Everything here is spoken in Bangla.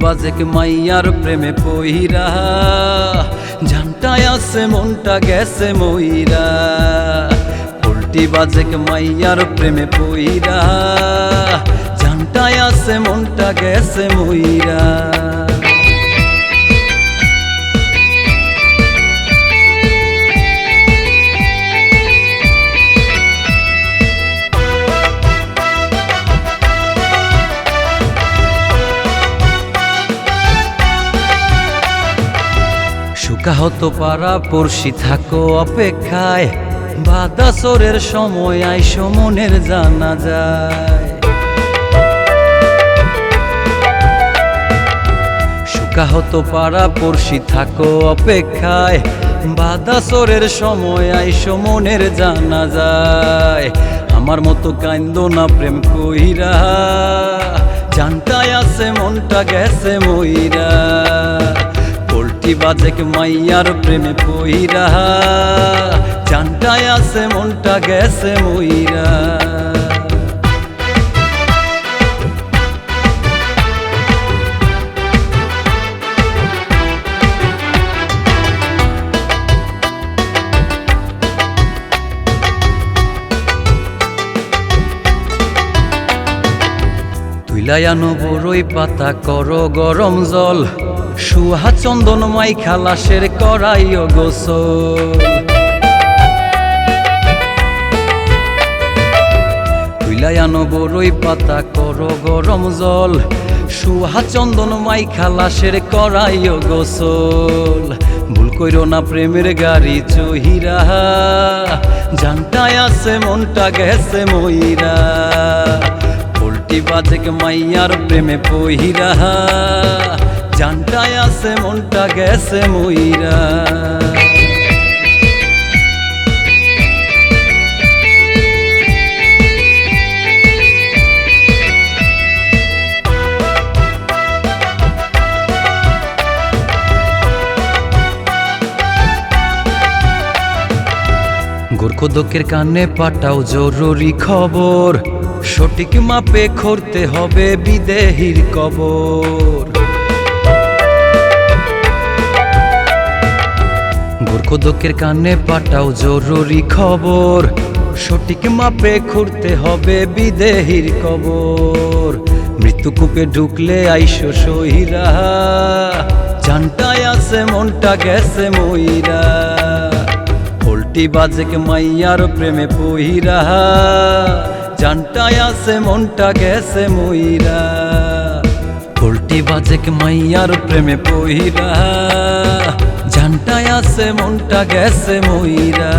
বাজেক মাইয়ার প্রেমে পইরা। জানটায় আছে, মনটা গেছে মইরা। পোল্টি বাজেক মাইয়ার প্রেমে পইরা। জানটায় আছে, মনটা গেছে মইরা। শুকাহত পারা পড়শি থাকো অপেক্ষায়। বাদাসরের সময় আইসো মনের জানা যায় শুকাহত পারা পড়শি থাকো অপেক্ষায়। বাদাসরের সময় আইসো মনের জানা যায় আমার মতো কান্দ না প্রেম কইরা। জানতায় আছে মনটা গেছে পোল্টি বাজেক মাইয়ার প্রেমে পইরা? জানটায় আছে, মনটা গেছে মইরা। তুইলায়ানো বড়ই পাতা, কর গরম জল। সুহা চন্দন মাই খালাসের করাইও গোসল। তুইলায়ানো বড়ই পাতা, কর গরম জল। সুহা চন্দন মাই খালাসের করাইও গোসল। ভুল কইরো না প্রেমের গাড়ি চহিরা। জানটায় আছে মনটা গেছে মইরা উল্টি বাজেক মাইয়ার প্রেমে পহিরা। জানটায় আছে, মনটা গেছে মইরা গোর্খদকের কানে পাঠাও জরুরি খবর। সঠিক মাপে করতে হবে বিদেহীর কবর। গোর্খদকের কানে পাঠাও জরুরি খবর। সঠিক মাপে খুঁড়তে হবে বিদেহির কবর। মৃত্যুকূপে ঢুকলে আইসো সহিরা। জানটায় আছে, মনটা গেছে মইরা উল্টি বাজেক মাইয়ার প্রেমে পহিরা। জানটায় আছে, মনটা গেছে মইরা উল্টি বাজেক মাইয়ার প্রেমে পহিরা। জানটায় আছে মনটা গেছে মইরা